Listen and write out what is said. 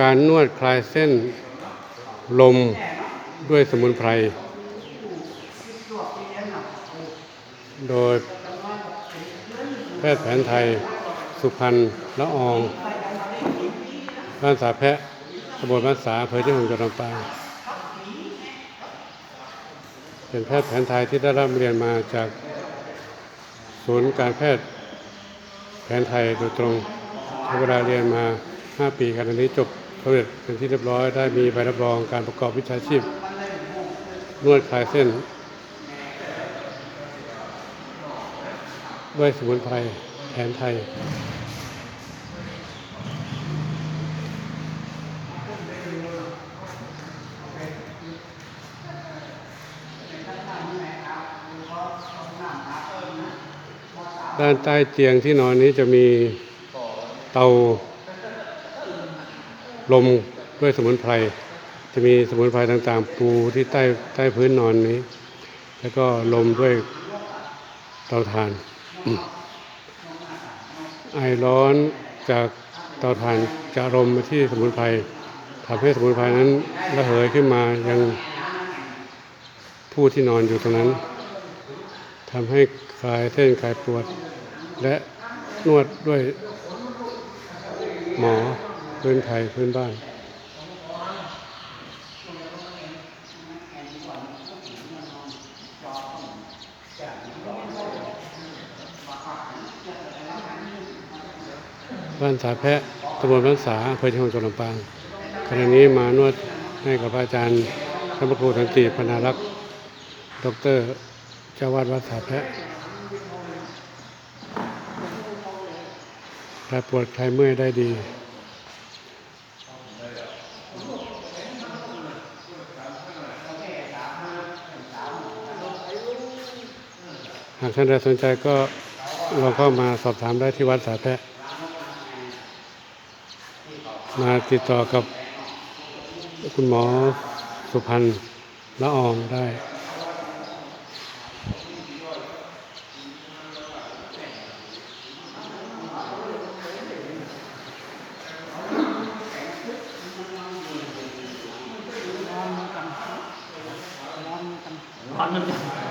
การนวดคลายเส้นลมด้วยสมุนไพร โดยแพทย์แผนไทย สุพรรณละอองบ้านสาแพะตำบลบ้านสาอำเภอที่หงจังหวัดลำปางเป็นแพทย์แผนไทยที่ได้รับเรียนมาจากศูนย์การแพทย์แผนไทยโดยตรงใช้เวลาเรียนมา 5 ปีขณะนี้จบสำเร็จเป็นที่เรียบร้อยได้มีใบรับรองการประกอบวิชาชีพ นวดคลายเส้น ด้วยสมุนไพรแผนไทย ด้านใต้เตียงที่นอนนี้จะมีเตา ลมด้วยสมุนไพร จะมีสมุนไพรต่างๆ ปูที่ใต้ใต้พื้นนอนนี้ แล้วก็ลมด้วยเตาถ่าน ไอร้อนจากเตาถ่านจะลมมาที่สมุนไพรทำให้สมุนไพรนั้นระเหยขึ้นมายังผู้ที่นอนอยู่ตรงนั้นทำให้คลายเส้นคลายปวด และนวดด้วย พื้นไทยพื้นบ้านบ้านสาแพะตำบลบ้านสาอำเภอที่หงส์จังหวัดลำปางขณะนี้มานวดให้กับพระอาจารย์ท่านพระครูสันติพนารักษ์ดรเจ้าวาดวัดสาแพะใคลายปวดใคลายเมื่อยได้ดี หากท่านใดสนใจก็ลองเข้ามาสอบถามได้ที่วัดสาแพะมาติดต่อกับคุณหมอสุพันธ์ละอองได้ ร้อนมัน